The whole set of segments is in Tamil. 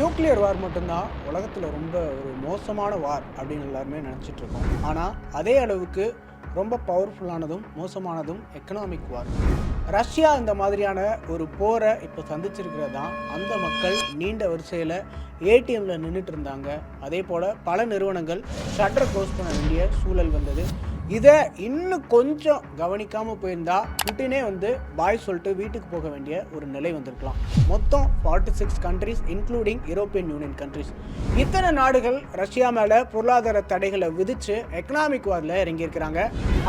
நியூக்ளியர் வார் மட்டும்தான் உலகத்தில் ரொம்ப ஒரு மோசமான வார் அப்படின்னு எல்லாருமே நினச்சிட்டு இருக்கோம். ஆனால் அதே அளவுக்கு ரொம்ப பவர்ஃபுல்லானதும் மோசமானதும் எக்கனாமிக் வார் ரஷ்யா இந்த மாதிரியான ஒரு போரை இப்போ சந்திச்சிருக்கிறது தான். அந்த மக்கள் நீண்ட வரிசையில் ஏடிஎம்ல நின்றுட்டு இருந்தாங்க. அதே போல் பல நிறுவனங்கள் ஷட்டர் க்ளோஸ் பண்ண வேண்டிய சூழல் வந்தது. இதை இன்னும் கொஞ்சம் கவனிக்காமல் போயிருந்தா புட்டினே வந்து பாய் சொல்லிட்டு வீட்டுக்கு போக வேண்டிய ஒரு நிலை வந்திருக்கலாம். மொத்தம் forty six countries including European Union countries இத்தனை நாடுகள் ரஷ்யா மேலே பொருளாதார தடைகளை விதித்து எக்கனாமிக் வாரில் இறங்கியிருக்கிறாங்க.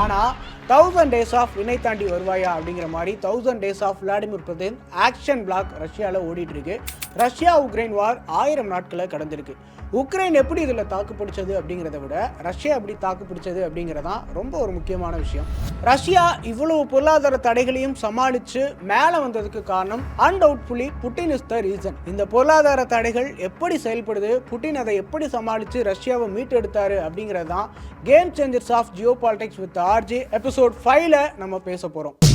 ஆனால் தௌசண்ட் டேஸ் ஆஃப் வினை தாண்டி வருவாயா அப்படிங்கிற மாதிரி thousand days of Vladimir Putin action block ரஷ்யாவில் ஓடிட்டு இருக்கு. ரஷ்யா உக்ரைன் வார் ஆயிரம் நாட்களை கடந்திருக்கு. உக்ரைன் எப்படி இதில் தாக்கு பிடிச்சது அப்படிங்கிறத விட ரஷ்யா எப்படி தாக்கு பிடிச்சது அப்படிங்கிறதான் ரொம்ப ஒரு முக்கியமான விஷயம். ரஷ்யா இவ்வளவு பொருளாதார தடைகளையும் சமாளித்து மேலே வந்ததுக்கு காரணம் undoubtedly Putin is the reason இந்த பொருளாதார தடைகள் எப்படி செயல்படுது புட்டின் அதை எப்படி சமாளித்து ரஷ்யாவை மீட்டெடுத்தாரு அப்படிங்கிறது தான் game changers of geopolitics with RG episode ஃபைவ்ல நம்ம பேச போகிறோம்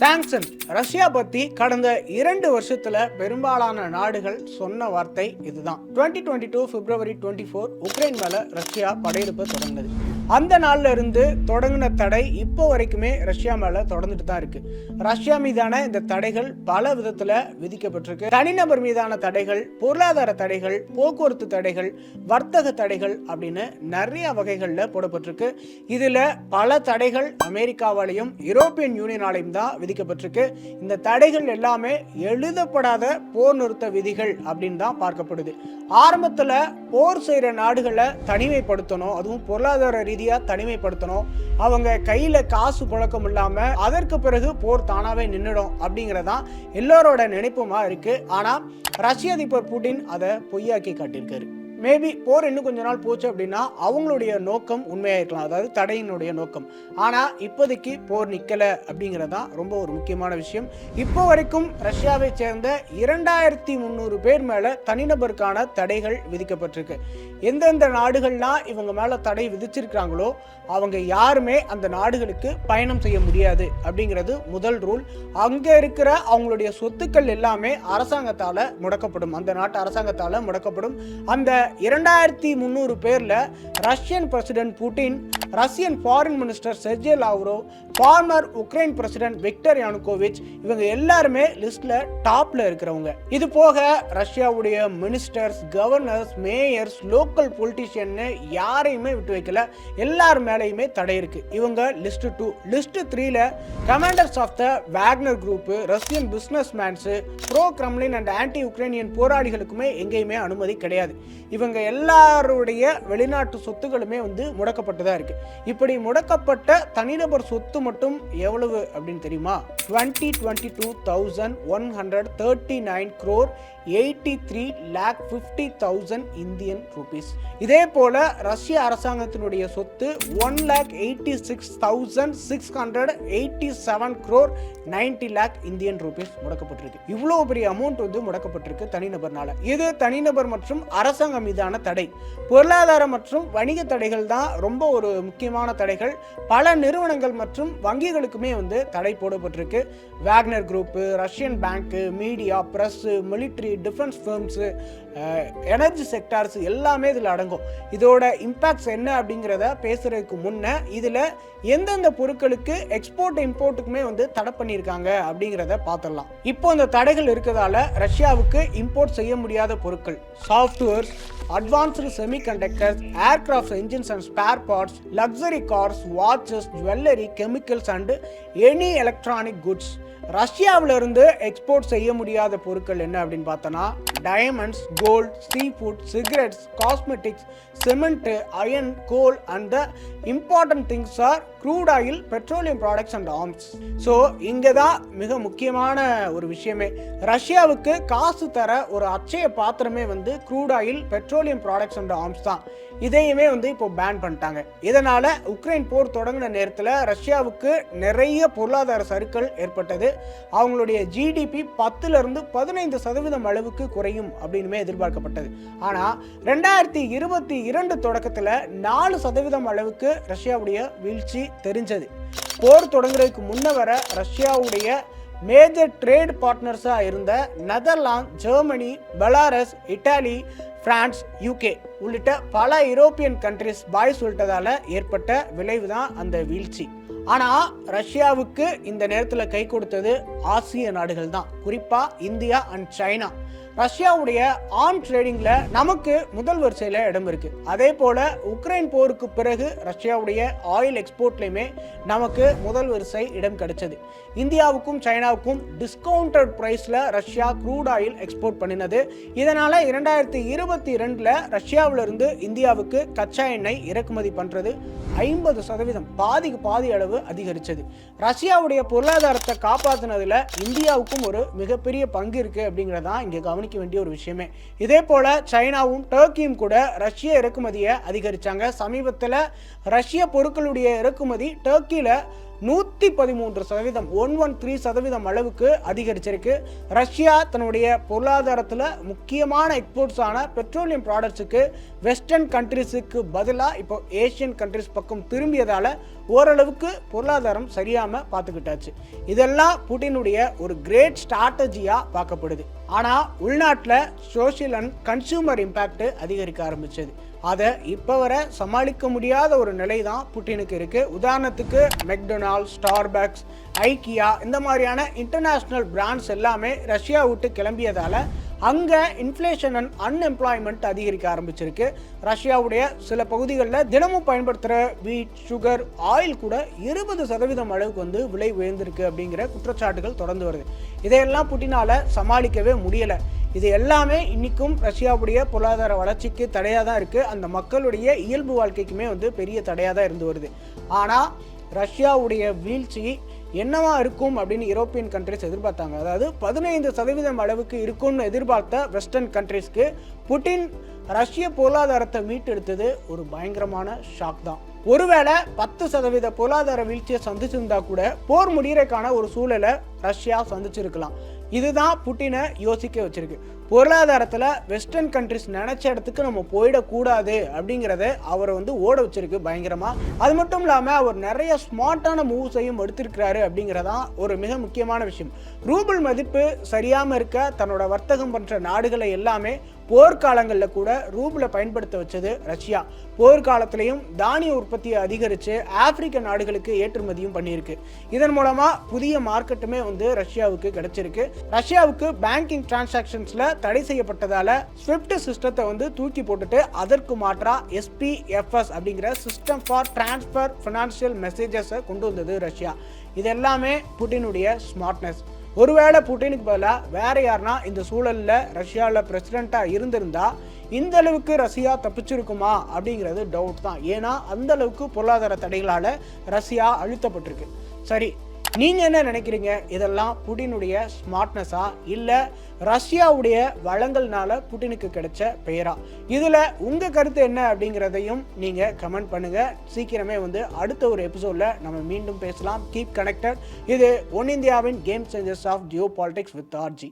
சாங்ஷன் ரஷ்யா பத்தி கடந்த இரண்டு வருஷத்துல பெரும்பாலான நாடுகள் சொன்ன வார்த்தை இதுதான். Twenty twenty two February twenty four Ukraine மேல ரஷ்யா படையெடுப்பு தொடர்ந்தது அந்த நாளில் இருந்து தொடங்கின தடை இப்போ வரைக்குமே ரஷ்யா மேல தொடர்ந்துட்டு தான் இருக்கு. ரஷ்யா மீதான இந்த தடைகள் பல விதத்துல விதிக்கப்பட்டிருக்கு. தனிநபர் மீதான தடைகள் பொருளாதார தடைகள் போக்குவரத்து தடைகள் வர்த்தக தடைகள் அப்படின்னு நிறைய வகைகளில் போடப்பட்டிருக்கு. இதுல பல தடைகள் அமெரிக்காவாலையும் யூரோப்பியன் யூனியனாலையும் தான் விதிக்கப்பட்டிருக்கு. இந்த தடைகள் எல்லாமே எழுதப்படாத போர் நிறுத்த விதிகள் அப்படின்னு தான் பார்க்கப்படுது. ஆரம்பத்துல போர் செய்கிற நாடுகளை தனிமைப்படுத்தணும் அதுவும் பொருளாதார ரீதியாக தனிமைப்படுத்தணும். அவங்க கையில் காசு புழக்கம் இல்லாமல் அதற்கு பிறகு போர் தானாகவே நின்றுடும் அப்படிங்கிறதான் எல்லோரோட நினைப்புமா இருக்குது ஆனால் ரஷ்ய அதிபர் புட்டின் அதை பொய்யாக்கி காட்டியிருக்காரு. மேபி போர் இன்னும் கொஞ்ச நாள் போச்சு அப்படின்னா அவங்களுடைய நோக்கம் உண்மையாக இருக்கலாம். அதாவது தடையினுடைய நோக்கம். ஆனால் இப்போதைக்கு போர் நிற்கலை அப்படிங்கிறது தான் ரொம்ப ஒரு முக்கியமான விஷயம். இப்போ வரைக்கும் ரஷ்யாவை சேர்ந்த இரண்டாயிரத்தி முந்நூறு பேர் மேலே தனிநபருக்கான தடைகள் விதிக்கப்பட்டிருக்கு. எந்தெந்த நாடுகள்லாம் இவங்க மேலே தடை விதிச்சிருக்கிறாங்களோ அவங்க யாருமே அந்த நாடுகளுக்கு பயணம் செய்ய முடியாது அப்படிங்கிறது முதல் ரூல் அங்கே இருக்கிற அவங்களுடைய சொத்துக்கள் எல்லாமே அரசாங்கத்தால் முடக்கப்படும். அந்த நாட்டு அரசாங்கத்தால் முடக்கப்படும். அந்த இரண்டாயிரத்தி முந்நூறு பேரில் Russian president Putin Russian foreign minister Sergey Lavrov former Ukraine president Viktor Yanukovych இவங்க எல்லாருமே லிஸ்ட்ல டாப்ல இருக்கிறவங்க. இது போக ரஷ்யாவுடைய மினிஸ்டர்ஸ் கவர்னர்ஸ் மேயர்ஸ் லோக்கல் பொலிட்டிஷியன்னு யாரையுமே விட்டு வைக்கல. எல்லார் மேலேயுமே தடை இருக்கு. இவங்க லிஸ்ட் டூ லிஸ்ட் த்ரீல commanders of the Wagner group Russian business mens pro Kremlin and anti Ukrainian போராளிகளுக்குமே எங்கேயுமே அனுமதி கிடையாது. இவங்க எல்லாருடைய வெளிநாட்டு சொத்துக்களுமே வந்து முடக்கப்பட்டதா இருக்கு. இப்படி முடக்கப்பட்ட தனிநபர் சொத்து மட்டும் எவ்வளவு அப்படின்னு தெரியுமா? Twenty twenty two thousand one hundred thirty nine crore eighty three lakh fifty thousand Indian rupees இதே போல ரஷ்ய அரசாங்கத்தினுடைய சொத்து one lakh eighty six thousand six hundred eighty seven crore ninety lakh Indian rupees முடக்கப்பட்டிருக்கு. இவ்வளோ பெரிய அமௌண்ட் வந்து முடக்கப்பட்டிருக்கு தனிநபர்னால. இது தனிநபர் மற்றும் அரசாங்கம் மீதான தடை. பொருளாதார மற்றும் வணிக தடைகள் தான் ரொம்ப ஒரு முக்கியமான தடைகள். பல நிறுவனங்கள் மற்றும் வங்கிகளுக்குமே வந்து தடை போடப்பட்டிருக்கு. Wagner group Russian bank media press military defence firms energy sectors எல்லாமே இதில் அடங்கும். இதோட இம்பேக்ட்ஸ் என்ன அப்படிங்கிறத பேசுறதுக்கு முன்னே இதில் எந்தெந்த பொருட்களுக்கு எக்ஸ்போர்ட் இம்போர்ட்டுக்குமே வந்து தடை பண்ணியிருக்காங்க அப்படிங்கிறத பார்த்துடலாம். இப்போ இந்த தடைகள் இருக்கிறதால ரஷ்யாவுக்கு இம்போர்ட் செய்ய முடியாத பொருட்கள் softwares advanced semiconductors, aircraft engines and spare parts, luxury cars, watches, jewelry, chemicals, and any electronic goods. ரஷ்யாவில் இருந்து எக்ஸ்போர்ட் செய்ய முடியாத பொருட்கள் என்ன அப்படின்னு பார்த்தோன்னா diamonds gold seafood cigarettes cosmetics cement iron coal and the important things are crude oil petroleum products and arms so இங்கே தான் மிக முக்கியமான ஒரு விஷயமே. ரஷ்யாவுக்கு காசு தர ஒரு அச்சய பாத்திரமே வந்து crude oil petroleum products and arms தான். இதையுமே வந்து இப்போ பேன் பண்ணிட்டாங்க. இதனால் உக்ரைன் போர் தொடங்கின நேரத்தில் ரஷ்யாவுக்கு நிறைய பொருளாதார சருக்கள் ஏற்பட்டது. அவங்களுடைய ஜிடிபி பத்துலேருந்து பதினைந்து சதவீதம் அளவுக்கு குறையும் அப்படின்னுமே எதிர்பார்க்கப்பட்டது. ஆனால் ரெண்டாயிரத்தி இருபத்தி இரண்டு தொடக்கத்தில் நாலு சதவீதம் அளவுக்கு ரஷ்யாவுடைய வீழ்ச்சி தெரிஞ்சது. போர் தொடங்குறதுக்கு முன்ன வர ரஷ்யாவுடைய மேஜர் ட்ரேட் பார்ட்னர்ஸாக இருந்த Netherlands Germany Belarus Italy France UK உள்ளிட்ட பல யூரோப்பியன் கண்ட்ரிஸ் பாய் சொல்லிட்டதால் ஏற்பட்ட விளைவு தான் அந்த வீழ்ச்சி. ஆனால் ரஷ்யாவுக்கு இந்த நேரத்தில் கை கொடுத்தது ஆசிய நாடுகள் தான். குறிப்பாக இந்தியா அண்ட் சைனா. ரஷ்யாவுடைய ஆன் ட்ரேடிங்கில் நமக்கு முதல் வரிசையில் இடம் இருக்குது அதே போல் உக்ரைன் போருக்கு பிறகு ரஷ்யாவுடைய ஆயில் எக்ஸ்போர்ட்லையுமே நமக்கு முதல் வரிசை இடம் கிடைச்சது. இந்தியாவுக்கும் சைனாவுக்கும் டிஸ்கவுண்டட் ப்ரைஸில் ரஷ்யா க்ரூட் ஆயில் எக்ஸ்போர்ட் பண்ணினது. இதனால் இரண்டாயிரத்தி இருபத்தி ரெண்டில் ரஷ்யாவிலிருந்து இந்தியாவுக்கு கச்சா எண்ணெய் இறக்குமதி பண்ணுறது ஐம்பது சதவீதம். பாதிக்கு பாதி அளவு அதிகரிச்சது. ரஷ்யாவுடைய பொருளாதாரத்தை காப்பாற்றினதில் இந்தியாவுக்கும் ஒரு மிகப்பெரிய பங்கு இருக்கு அப்படிங்கிறதான் இங்க கவனிக்க வேண்டிய ஒரு விஷயமே. இதே போல சைனாவும் டர்க்கியும் கூட ரஷ்ய இறக்குமதியை அதிகரிச்சாங்க. சமீபத்தில் ரஷ்ய பொருட்களுடைய இறக்குமதி டர்க்கியில் நூற்றி பதிமூன்று சதவீதம் ஒன் ஒன் த்ரீ சதவீதம் அளவுக்கு அதிகரிச்சிருக்கு. ரஷ்யா தன்னுடைய பொருளாதாரத்தில் முக்கியமான எக்ஸ்போர்ட்ஸான பெட்ரோலியம் ப்ராடக்ட்ஸுக்கு வெஸ்டர்ன் கண்ட்ரிஸுக்கு பதிலாக இப்போ ஏஷியன் கண்ட்ரிஸ் பக்கம் திரும்பியதால் ஓரளவுக்கு பொருளாதாரம் சரியாமல் பார்த்துக்கிட்டாச்சு. இதெல்லாம் புட்டினுடைய ஒரு கிரேட் ஸ்ட்ராட்டஜியாக பார்க்கப்படுது. ஆனால் உள்நாட்டில் சோஷியல் அண்ட் கன்சியூமர் இம்பேக்ட் அதிகரிக்க ஆரம்பிச்சது. அதை இப்போ வர சமாளிக்க முடியாத ஒரு நிலை தான் புட்டினுக்கு இருக்குது உதாரணத்துக்கு மெக்டொனால்ட் ஸ்டார்பக்ஸ் ஐக்கியா இந்த மாதிரியான இன்டர்நேஷ்னல் பிராண்ட்ஸ் எல்லாமே ரஷ்யா விட்டு கிளம்பியதால் அங்கே இன்ஃப்ளேஷன் அண்ட் அன்எம்ப்ளாய்மெண்ட் அதிகரிக்க ஆரம்பிச்சிருக்கு. ரஷ்யாவுடைய சில பகுதிகளில் தினமும் பயன்படுத்துகிற வீட் சுகர் ஆயில் கூட இருபது சதவீதம் அளவுக்கு வந்து விலை உயர்ந்திருக்கு அப்படிங்கிற குற்றச்சாட்டுகள் தொடர்ந்து வருது. இதையெல்லாம் புட்டினால் சமாளிக்கவே முடியலை. இது எல்லாமே இன்றைக்கும் ரஷ்யாவுடைய பொருளாதார வளர்ச்சிக்கு தடையாக தான் இருக்குது அந்த மக்களுடைய இயல்பு வாழ்க்கைக்குமே வந்து பெரிய தடையாக தான் இருந்து வருது. ஆனால் ரஷ்யாவுடைய வீழ்ச்சி என்னவா இருக்கும் அப்படின்னு யூரோப்பியன் கண்ட்ரிஸ் எதிர்பார்த்தாங்க. அதாவது பதினைந்து சதவீதம் அளவுக்கு இருக்கும்னு எதிர்பார்த்த வெஸ்டர்ன் கண்ட்ரிஸ்க்கு புட்டின் ரஷ்ய பொருளாதாரத்தை மீட்டெடுத்தது ஒரு பயங்கரமான ஷாக் தான். ஒருவேளை பத்து சதவீத பொருளாதார வீழ்ச்சியை சந்திச்சிருந்தா கூட போர் முடிகிறக்கான ஒரு சூழலை ரஷ்யா சந்திச்சிருக்கலாம். இதுதான் புட்டினை யோசிக்க வச்சிருக்கு. பொருளாதாரத்தில் வெஸ்டர்ன் கண்ட்ரிஸ் நினச்ச இடத்துக்கு நம்ம போயிடக்கூடாது அப்படிங்கிறத அவரை வந்து ஓட வச்சிருக்கு பயங்கரமாக அது மட்டும் இல்லாமல் அவர் நிறைய ஸ்மார்ட்டான மூவ்ஸையும் எடுத்திருக்கிறாரு அப்படிங்கிறதான் ஒரு மிக முக்கியமான விஷயம். ரூபிள் மதிப்பு சரியாமல் இருக்க தன்னோட வர்த்தகம் பண்ணுற நாடுகளை எல்லாமே போர்க்காலங்களில் கூட ரூபில் பயன்படுத்த வச்சது ரஷ்யா. போர்க்காலத்திலையும் தானிய உற்பத்தியை அதிகரித்து ஆப்பிரிக்க நாடுகளுக்கு ஏற்றுமதியும் பண்ணியிருக்கு. இதன் மூலமாக புதிய மார்க்கெட்டுமே வந்து ரஷ்யாவுக்கு கிடைச்சிருக்கு. ரஷ்யாவுக்கு பேங்கிங் டிரான்சாக்ஷன்ஸில் தடை செய்யப்பட்டதால ஸ்விஃப்ட் சிஸ்டத்தை வந்து தூக்கி போட்டுட்டு அதற்கு மாற்றா எஸ்பிஎஃப்எஸ் அப்படிங்கிற சிஸ்டம் ஃபார் டிரான்ஸ்ஃபர் ஃபினான்ஷியல் மெசேஜஸை கொண்டு வந்தது ரஷ்யா. இது எல்லாமே புட்டினுடைய ஸ்மார்ட்னஸ் ஒருவேளை புட்டினுக்கு பதிலாக வேற யாருனா இந்த சூழலில் ரஷ்யாவில் பிரசிடெண்ட்டாக இருந்திருந்தா இந்த அளவுக்கு ரஷ்யா தப்பிச்சிருக்குமா அப்படிங்கிறது டவுட் தான். ஏன்னா அந்த அளவுக்கு பொருளாதார தடைகளால் ரஷ்யா அழுத்தப்பட்டிருக்கு. சரி நீங்கள் என்ன நினைக்கிறீங்க? இதெல்லாம் புட்டினுடைய ஸ்மார்ட்னஸா இல்லை ரஷ்யாவுடைய வளங்கள்னால புட்டினுக்கு கிடைச்ச பெயரா? இதில் உங்கள் கருத்து என்ன அப்படிங்கிறதையும் நீங்கள் கமெண்ட் பண்ணுங்கள் சீக்கிரமே வந்து அடுத்த ஒரு எபிசோடில் நம்ம மீண்டும் பேசலாம். கீப் கனெக்டட் இது ஒன் இந்தியாவின் game changers of geopolitics with RG